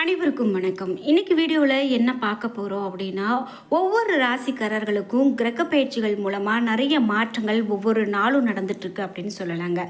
அனைவருக்கும் வணக்கம். இன்னைக்கு வீடியோவில் என்ன பார்க்க போகிறோம் அப்படின்னா ஒவ்வொரு ராசிக்காரர்களுக்கும் கிரக பயிற்சிகள் மூலமாக நிறைய மாற்றங்கள் ஒவ்வொரு நாளும் நடந்துட்டுருக்கு அப்படின்னு சொல்லலாங்க.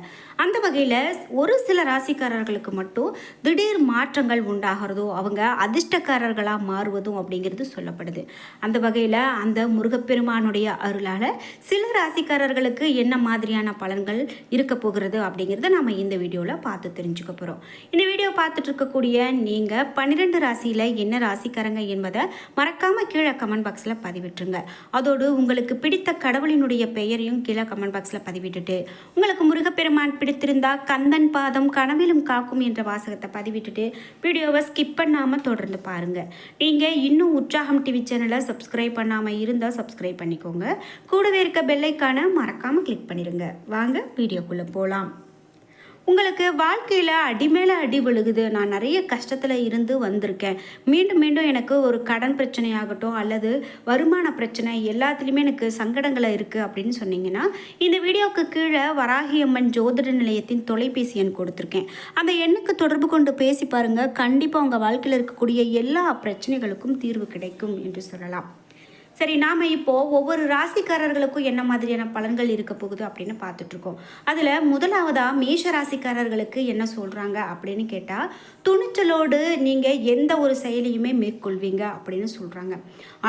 அந்த வகையில் ஒரு சில ராசிக்காரர்களுக்கு மட்டும் திடீர் மாற்றங்கள் உண்டாகிறதோ அவங்க அதிர்ஷ்டக்காரர்களாக மாறுவதும் அப்படிங்கிறது சொல்லப்படுது. அந்த வகையில் அந்த முருகப்பெருமானுடைய அருளால் சில ராசிக்காரர்களுக்கு என்ன மாதிரியான பலன்கள் இருக்க போகிறது அப்படிங்கிறத நம்ம இந்த வீடியோவில் பார்த்து தெரிஞ்சுக்க போகிறோம் இந்த வீடியோ பார்த்துட்டு இருக்கக்கூடிய நீங்கள் பன்னிரெண்டு ராசியில் என்ன ராசிக்காரங்க என்பதை மறக்காமல் கீழே கமெண்ட் பாக்ஸில் பதிவிட்டுருங்க. அதோடு உங்களுக்கு பிடித்த கடவுளினுடைய பெயரையும் கீழே கமெண்ட் பாக்ஸில் பதிவிட்டுட்டு உங்களுக்கு முருகப்பெருமான் பிடித்திருந்தா கந்தன் பாதம் கனவிலும் காக்கும் என்ற வாசகத்தை பதிவிட்டுட்டு வீடியோவை ஸ்கிப் பண்ணாமல் தொடர்ந்து பாருங்கள் நீங்கள் இன்னும் உற்சாகம் டிவி சேனலை சப்ஸ்கிரைப் பண்ணாமல் இருந்தால் சப்ஸ்கிரைப் பண்ணிக்கோங்க. கூடவே இருக்க பெல்லைக்கான மறக்காமல் கிளிக் பண்ணிடுங்க வாங்க வீடியோக்குள்ளே போகலாம் உங்களுக்கு வாழ்க்கையில் அடி மேலே அடி விழுகுது. நான் நிறைய கஷ்டத்தில் இருந்து வந்திருக்கேன். மீண்டும் மீண்டும் எனக்கு ஒரு கடன் பிரச்சனையாகட்டும் அல்லது வருமான பிரச்சனை எல்லாத்துலேயுமே எனக்கு சங்கடங்களை இருக்குது அப்படின்னு சொன்னீங்கன்னா இந்த வீடியோவுக்கு கீழே வராகியம்மன் ஜோதிட நிலையத்தின் தொலைபேசி எண் கொடுத்துருக்கேன். அந்த எண்ணுக்கு தொடர்பு கொண்டு பேசி பாருங்கள் கண்டிப்பாக உங்கள் வாழ்க்கையில் இருக்கக்கூடிய எல்லா பிரச்சனைகளுக்கும் தீர்வு கிடைக்கும் என்று சொல்லலாம். சரி நாம் இப்போது ஒவ்வொரு ராசிக்காரர்களுக்கும் என்ன மாதிரியான பலன்கள் இருக்க போகுது அப்படின்னு பார்த்துட்ருக்கோம். அதில் முதலாவதாக மேஷ ராசிக்காரர்களுக்கு என்ன சொல்கிறாங்க அப்படின்னு கேட்டால் துணிச்சலோடு நீங்கள் எந்த ஒரு செயலையுமே மேற்கொள்வீங்க அப்படின்னு சொல்கிறாங்க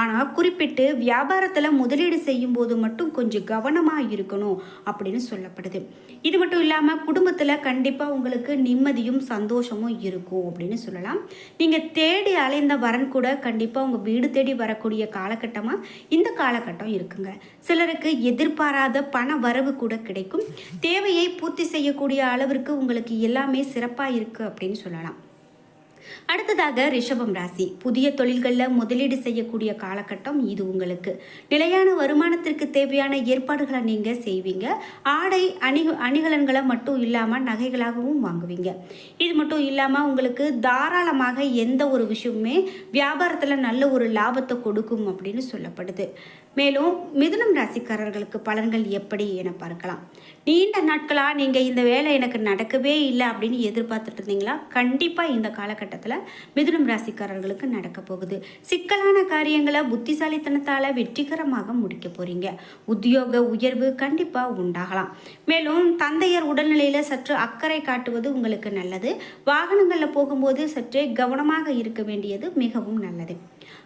ஆனால் குறிப்பிட்டு வியாபாரத்தில் முதலீடு செய்யும் போது மட்டும் கொஞ்சம் கவனமாக இருக்கணும் அப்படின்னு சொல்லப்படுது. இது மட்டும் இல்லாமல் குடும்பத்தில் கண்டிப்பாக உங்களுக்கு நிம்மதியும் சந்தோஷமும் இருக்கும் அப்படின்னு சொல்லலாம். நீங்கள் தேடி அலைந்த வரன் கூட கண்டிப்பாக உங்கள் வீடு தேடி வரக்கூடிய காலகட்டமாக இந்த காலகட்டம் இருக்குங்க. சிலருக்கு எதிர்பாராத பண வரவு கூட கிடைக்கும். தேவையை பூர்த்தி செய்யக்கூடிய அளவிற்கு உங்களுக்கு எல்லாமே சிறப்பாக இருக்குது அப்படின்னு சொல்லலாம். அடுத்ததாக ரிஷபம் ராசி. புதிய தொழில்களில் முதலீடு செய்யக்கூடிய காலகட்டம் இது உங்களுக்கு. நிலையான வருமானத்திற்கு தேவையான ஏற்பாடுகளை நீங்கள் செய்வீங்க. ஆடை அணி அணிகலன்களை மட்டும் இல்லாமல் நகைகளாகவும் வாங்குவீங்க. இது மட்டும் இல்லாமல் உங்களுக்கு தாராளமாக எந்த ஒரு விஷயமுமே வியாபாரத்தில் நல்ல ஒரு லாபத்தை கொடுக்கும் அப்படின்னு சொல்லப்படுது. மேலும் மிதுனம் ராசிக்காரர்களுக்கு பலன்கள் எப்படி என பார்க்கலாம். நீண்ட நாட்களாக நீங்கள் இந்த வேலை எனக்கு நடக்கவே இல்லை அப்படின்னு எதிர்பார்த்துட்டு இருந்தீங்களா? கண்டிப்பாக இந்த காலகட்டத்தில் மிதுனம் ராசிக்காரர்களுக்கு நடக்க போகுது. சிக்கலான காரியங்களை புத்திசாலித்தனத்தால் வெற்றிகரமாக முடிக்க போகிறீங்க உத்தியோக உயர்வு கண்டிப்பாக உண்டாகலாம். மேலும் தந்தையர் உடல்நிலையில் சற்று அக்கறை காட்டுவது உங்களுக்கு நல்லது. வாகனங்களில் போகும்போது சற்றே கவனமாக இருக்க வேண்டியது மிகவும் நல்லது.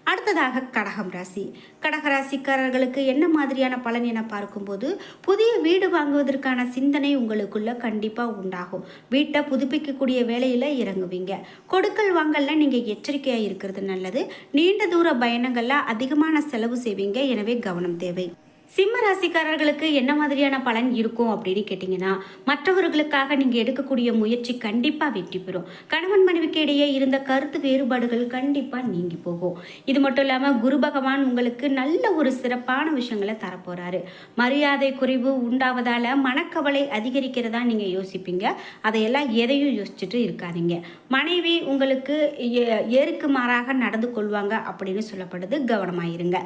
அடுத்ததாக கடகம் ராசி. கடக ராசிக்காரர்களுக்கு என்ன மாதிரியான பலன் என பார்க்கும்போது புதிய வீடு வாங்குவதற்கான சிந்தனை உங்களுக்குள்ள கண்டிப்பாக உண்டாகும். வீட்டை புதுப்பிக்கக்கூடிய வேலையில் இறங்குவீங்க. கொடுக்கல் வாங்கல்ல நீங்கள் எச்சரிக்கையாக இருக்கிறது நல்லது. நீண்ட தூர பயணங்களில் அதிகமான செலவு செய்வீங்க. எனவே கவனம் தேவை. சிம்ம ராசிக்காரர்களுக்கு என்ன மாதிரியான பலன் இருக்கும் அப்படின்னு கேட்டிங்கன்னா மற்றவர்களுக்காக நீங்கள் எடுக்கக்கூடிய முயற்சி கண்டிப்பாக வெற்றி பெறும். கணவன் மனைவிக்கு இடையே இருந்த கருத்து வேறுபாடுகள் கண்டிப்பாக நீங்கி போகும். இது மட்டும் இல்லாமல் குரு பகவான் உங்களுக்கு நல்ல ஒரு சிறப்பான விஷயங்களை தரப்போகிறாரு மரியாதை குறைவு உண்டாவதால் மனக்கவலை அதிகரிக்கிறதா நீங்கள் யோசிப்பீங்க. அதையெல்லாம் எதையும் யோசிச்சுட்டு இருக்காதீங்க. மனைவி உங்களுக்கு ஏ- ஏருக்கு மாறாக நடந்து கொள்வாங்க அப்படின்னு சொல்லப்படுது. கவனமாயிருங்க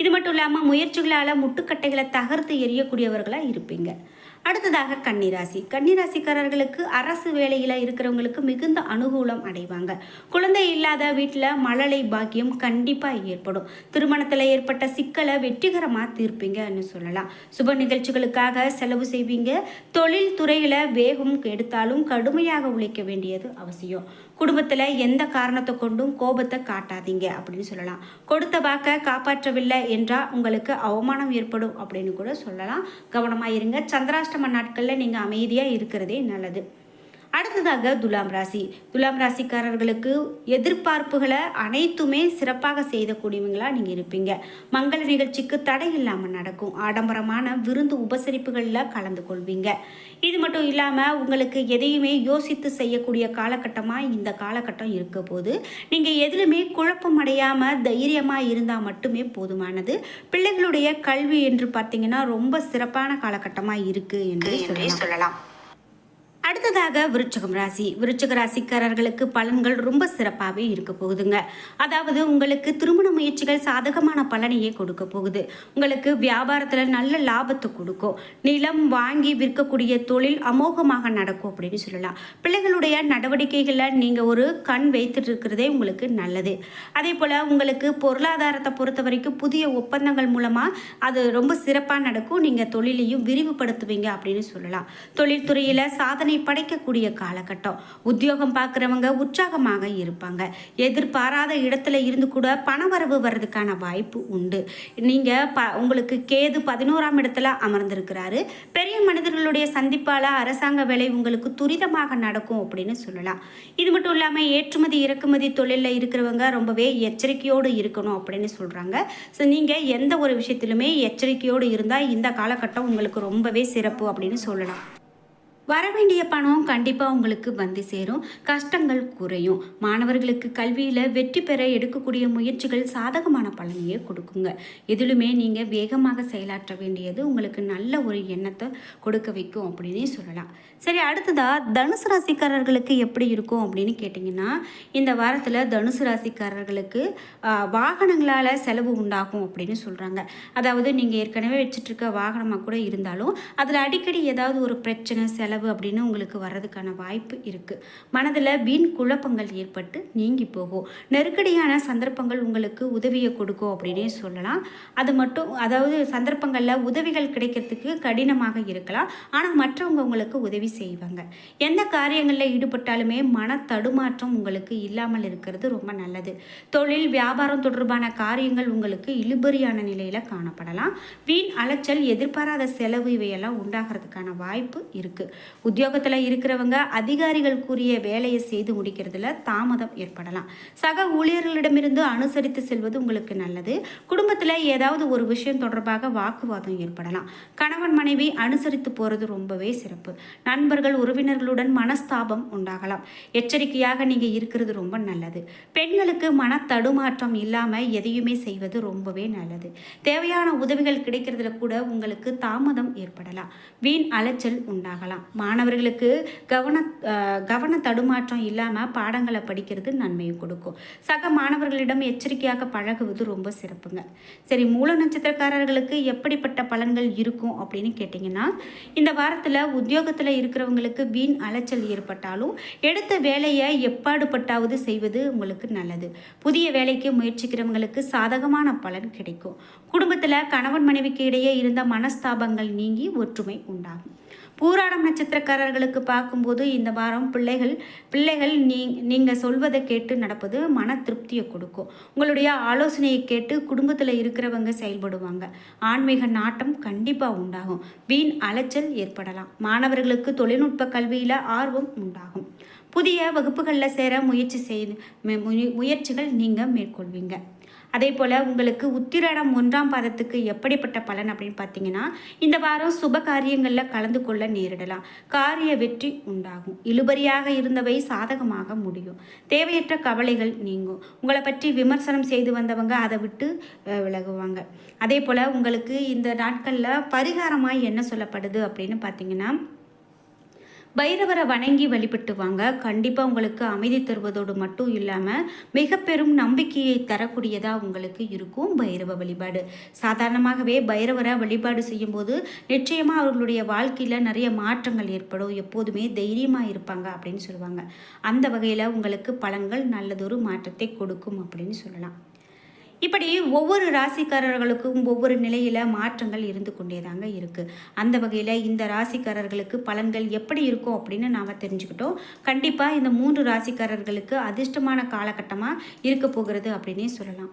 இது மட்டும் இல்லாமல் முயற்சிகளால் முட்டுக்கட்டைகளை தகர்த்து எரியக்கூடியவர்களாக இருப்பீங்க. அடுத்ததாக கன்னிராசி. கன்னிராசிக்காரர்களுக்கு அரசு வேலையில் இருக்கிறவங்களுக்கு மிகுந்த அனுகூலம் அடைவாங்க. குழந்தை இல்லாத வீட்டில் மழலை பாக்கியம் கண்டிப்பாக ஏற்படும். திருமணத்தில் ஏற்பட்ட சிக்கலை வெற்றிகரமாக தீர்ப்பீங்கன்னு சொல்லலாம். சுப நிகழ்ச்சிகளுக்காக செலவு செய்வீங்க. தொழில் துறையில் வேகம் எடுத்தாலும் கடுமையாக உழைக்க வேண்டியது அவசியம். குடும்பத்தில் எந்த காரணத்தை கொண்டும் கோபத்தை காட்டாதீங்க அப்படின்னு சொல்லலாம். கொடுத்த வாக்கை காப்பாற்றவில்லை என்றால் உங்களுக்கு அவமானம் ஏற்படும் அப்படின்னு கூட சொல்லலாம். கவனமாக இருங்க. சந்திராஷ்டம நாட்களில் நீங்கள் அமைதியாக இருக்கிறதே நல்லது. அடுத்ததாக துலாம் ராசி. துலாம் ராசிக்காரர்களுக்கு எதிர்பார்ப்புகளை அனைத்துமே சிறப்பாக செய்யக்கூடியவங்களா நீங்கள் இருப்பீங்க. மங்கள நிகழ்ச்சிக்கு தடை இல்லாமல் நடக்கும். ஆடம்பரமான விருந்து உபசரிப்புகளில் கலந்து கொள்வீங்க. இது மட்டும் இல்லாமல் உங்களுக்கு எதையுமே யோசித்து செய்யக்கூடிய காலகட்டமாக இந்த காலகட்டம் இருக்க போது நீங்கள் எதிலுமே குழப்பம் அடையாமல் தைரியமாக இருந்தால் மட்டுமே போதுமானது. பிள்ளைகளுடைய கல்வி என்று பார்த்தீங்கன்னா ரொம்ப சிறப்பான காலகட்டமாக இருக்குது என்று சொல்லலாம். அடுத்ததாக விருச்சகம் ராசி. விருச்சக ராசிக்காரர்களுக்கு பலன்கள் ரொம்ப சிறப்பாகவே இருக்க போகுதுங்க. அதாவது உங்களுக்கு திருமண முயற்சிகள் சாதகமான பலனையே கொடுக்க போகுது. உங்களுக்கு வியாபாரத்தில் நல்ல லாபத்தை கொடுக்கும். நிலம் வாங்கி விற்கக்கூடிய தொழில் அமோகமாக நடக்கும் அப்படின்னு சொல்லலாம். பிள்ளைகளுடைய நடவடிக்கைகளில் நீங்கள் ஒரு கண் வைத்துட்டு இருக்கிறதே உங்களுக்கு நல்லது. அதே போல் உங்களுக்கு பொருளாதாரத்தை பொறுத்த வரைக்கும் புதிய ஒப்பந்தங்கள் மூலமாக அது ரொம்ப சிறப்பாக நடக்கும். நீங்கள் தொழிலையும் விரிவுபடுத்துவீங்க அப்படின்னு சொல்லலாம். தொழில்துறையில் சாதனை படைக்கக்கூடிய காலகட்டம். உத்தியோகம் பார்க்குறவங்க உற்சாகமாக இருப்பாங்க. எதிர்பாராத இடத்துல இருந்து கூட பணவரவு வர்றதுக்கான வாய்ப்பு உண்டு. நீங்கள் ப உங்களுக்கு கேது பதினோராம் இடத்துல அமர்ந்திருக்கிறாரு. பெரிய மனிதர்களுடைய சந்திப்பால் அரசாங்க வேலை உங்களுக்கு துரிதமாக நடக்கும் அப்படின்னு சொல்லலாம். இது மட்டும் இல்லாமல் ஏற்றுமதி இறக்குமதி தொழிலில் இருக்கிறவங்க ரொம்பவே எச்சரிக்கையோடு இருக்கணும் அப்படின்னு சொல்கிறாங்க ஸோ நீங்கள் எந்த ஒரு விஷயத்திலுமே எச்சரிக்கையோடு இருந்தால் இந்த காலகட்டம் உங்களுக்கு ரொம்பவே சிறப்பு அப்படின்னு சொல்லலாம். வர வேண்டிய பணம் கண்டிப்பாக உங்களுக்கு வந்து சேரும். கஷ்டங்கள் குறையும். மாணவர்களுக்கு கல்வியில் வெற்றி பெற எடுக்கக்கூடிய முயற்சிகள் சாதகமான பலனையே கொடுக்குங்க. எதிலுமே நீங்கள் வேகமாக செயலாற்ற வேண்டியது உங்களுக்கு நல்ல ஒரு எண்ணத்தை கொடுக்க வைக்கும் அப்படின்னே சொல்லலாம். சரி அடுத்ததாக தனுசு ராசிக்காரர்களுக்கு எப்படி இருக்கும் அப்படின்னு கேட்டிங்கன்னா இந்த வாரத்தில் தனுசு ராசிக்காரர்களுக்கு வாகனங்களால் செலவு உண்டாகும் அப்படின்னு சொல்கிறாங்க அதாவது நீங்கள் ஏற்கனவே வச்சுட்டு இருக்க வாகனமாக கூட இருந்தாலும் அதில் அடிக்கடி ஏதாவது ஒரு பிரச்சனை செலவு அப்படின்னு உங்களுக்கு வர்றதுக்கான வாய்ப்பு இருக்குது மனதில் வீண் குழப்பங்கள் ஏற்பட்டு நீங்கி போகும் நெருக்கடியான சந்தர்ப்பங்கள் உங்களுக்கு உதவியை கொடுக்கும் அப்படின்னே சொல்லலாம். அது மட்டும் அதாவது சந்தர்ப்பங்களில் உதவிகள் கிடைக்கிறதுக்கு கடினமாக இருக்கலாம். ஆனால் மற்றவங்க உங்களுக்கு உதவி செய்வாங்க. எந்த காரியங்களில் ஈடுபட்டாலுமே மன தடுமாற்றம் உங்களுக்கு இல்லாமல் இருக்கிறது ரொம்ப நல்லது. தொழில் வியாபாரம் தொடர்பான காரியங்கள் உங்களுக்கு இழுபறியான நிலையில் காணப்படலாம். வீண் அலைச்சல் எதிர்பாராத செலவு இவையெல்லாம் உண்டாகிறதுக்கான வாய்ப்பு இருக்குது உத்தியோகத்தில் இருக்கிறவங்க அதிகாரிகள் கூறிய வேலையை செய்து முடிக்கிறதுல தாமதம் ஏற்படலாம். சக ஊழியர்களிடமிருந்து அனுசரித்து செல்வது உங்களுக்கு நல்லது. குடும்பத்தில் ஏதாவது ஒரு விஷயம் தொடர்பாக வாக்குவாதம் ஏற்படலாம். கணவன் மனைவி அனுசரித்து போகிறது ரொம்பவே சிறப்பு. நண்பர்கள் உறவினர்களுடன் மனஸ்தாபம் உண்டாகலாம். எச்சரிக்கையாக நீங்கள் இருக்கிறது ரொம்ப நல்லது. பெண்களுக்கு மன தடுமாற்றம் இல்லாமல் எதையுமே செய்வது ரொம்பவே நல்லது. தேவையான உதவிகள் கிடைக்கிறதுல கூட உங்களுக்கு தாமதம் ஏற்படலாம். வீண் அலைச்சல் உண்டாகலாம். மாணவர்களுக்கு கவன கவன தடுமாற்றம் இல்லாமல் பாடங்களை படிக்கிறது நன்மையை கொடுக்கும். சக மாணவர்களிடம் எச்சரிக்கையாக பழகுவது ரொம்ப சிறப்புங்க. சரி மூல நட்சத்திரக்காரர்களுக்கு எப்படிப்பட்ட பலன்கள் இருக்கும் அப்படின்னு கேட்டிங்கன்னா இந்த வாரத்தில் உத்தியோகத்தில் இருக்கிறவங்களுக்கு வீண் அலைச்சல் ஏற்பட்டாலும் எடுத்த வேலையை எப்பாடுபட்டாவது செய்வது உங்களுக்கு நல்லது. புதிய வேலைக்கு முயற்சிக்கிறவங்களுக்கு சாதகமான பலன் கிடைக்கும். குடும்பத்தில் கணவன் மனைவிக்கு இடையே இருந்த மனஸ்தாபங்கள் நீங்கி ஒற்றுமை உண்டாகும். பூராடம் நட்சத்திரக்காரர்களுக்கு பார்க்கும்போது இந்த வாரம் பிள்ளைகள் பிள்ளைகள் நீ நீங்கள் சொல்வதை கேட்டு நடப்பது மன திருப்தியை கொடுக்கும். உங்களுடைய ஆலோசனையை கேட்டு குடும்பத்தில் இருக்கிறவங்க செயல்படுவாங்க. ஆன்மீக நாட்டம் கண்டிப்பாக உண்டாகும். வீண் அலைச்சல் ஏற்படலாம். மாணவர்களுக்கு தொழில்நுட்ப கல்வியில் ஆர்வம் உண்டாகும். புதிய வகுப்புகளில் சேர முயற்சி செய்து மு- முயற்சிகள் நீங்கள் மேற்கொள்வீங்க. அதே போல் உங்களுக்கு உத்திராடம் ஒன்றாம் பாதத்துக்கு எப்படிப்பட்ட பலன் அப்படின்னு பார்த்தீங்கன்னா இந்த வாரம் சுப காரியங்களில் கலந்து கொள்ள நேரிடலாம். காரிய வெற்றி உண்டாகும். இழுபறியாக இருந்தவை சாதகமாக முடியும். தேவையற்ற கவலைகள் நீங்கும். உங்களை பற்றி விமர்சனம் செய்து வந்தவங்க அதை விட்டு விலகுவாங்க. அதே போல் உங்களுக்கு இந்த நாட்களில் பரிகாரமாக என்ன சொல்லப்படுது அப்படின்னு பார்த்தீங்கன்னா பைரவரை வணங்கி வழிபட்டு வாங்க கண்டிப்பாக உங்களுக்கு அமைதி தருவதோடு மட்டும் இல்லாமல் மிக பெரும் நம்பிக்கையை தரக்கூடியதாக உங்களுக்கு இருக்கும் பைரவ வழிபாடு. சாதாரணமாகவே பைரவரை வழிபாடு செய்யும்போது நிச்சயமாக அவர்களுடைய வாழ்க்கையில் நிறைய மாற்றங்கள் ஏற்படும். எப்போதுமே தைரியமாக இருப்பாங்க அப்படின்னு சொல்லுவாங்க. அந்த வகையில் உங்களுக்கு பலன்கள் நல்லதொரு மாற்றத்தை கொடுக்கும் அப்படின்னு சொல்லலாம். இப்படி ஒவ்வொரு ராசிக்காரர்களுக்கும் ஒவ்வொரு நிலையில் மாற்றங்கள் இருந்து கொண்டே தாங்க இருக்குது அந்த வகையில் இந்த ராசிக்காரர்களுக்கு பலன்கள் எப்படி இருக்கும் அப்படின்னு நாம் தெரிஞ்சுக்கிட்டோம். கண்டிப்பாக இந்த மூன்று ராசிக்காரர்களுக்கு அதிர்ஷ்டமான காலகட்டமாக இருக்க போகிறது அப்படின்னே சொல்லலாம்.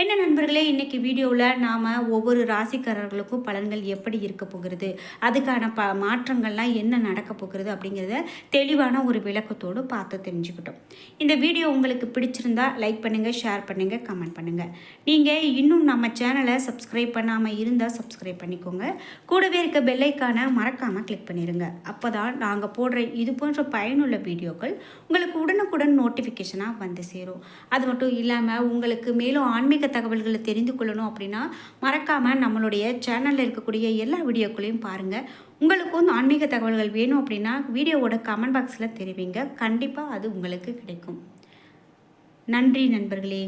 என்ன நண்பர்களே இன்னைக்கு வீடியோவில் நாம் ஒவ்வொரு ராசிக்காரர்களுக்கும் பலன்கள் எப்படி இருக்க போகிறது அதுக்கான ப மாற்றங்கள்லாம் என்ன நடக்க போகிறது அப்படிங்கிறத தெளிவான ஒரு விளக்கத்தோடு பார்த்து தெரிஞ்சுக்கிட்டோம். இந்த வீடியோ உங்களுக்கு பிடிச்சிருந்தா லைக் பண்ணுங்கள் ஷேர் பண்ணுங்கள் கமெண்ட் பண்ணுங்கள் நீங்கள் இன்னும் நம்ம சேனலை சப்ஸ்கிரைப் பண்ணாமல் இருந்தால் சப்ஸ்கிரைப் பண்ணிக்கோங்க. கூடவே இருக்க பெல்லைக்கான மறக்காமல் கிளிக் பண்ணிடுங்க அப்போ தான் நாங்கள் போடுற இது போன்ற பயனுள்ள வீடியோக்கள் உங்களுக்கு உடனுக்குடன் நோட்டிஃபிகேஷனாக வந்து சேரும். அது மட்டும் இல்லாமல் உங்களுக்கு மேலும் ஆன்மீக தகவல்களை தெரிந்து கொள்ளணும் அப்படின்னா மறக்காமல் நம்மளுடைய சேனலில் இருக்கக்கூடிய எல்லா வீடியோக்களையும் பாருங்கள் உங்களுக்கும் ஆன்மீக தகவல்கள் வேணும் அப்படின்னா வீடியோவோட கமெண்ட் பாக்ஸில் தெரிவிங்க. கண்டிப்பாக அது உங்களுக்கு கிடைக்கும். நன்றி நண்பர்களே.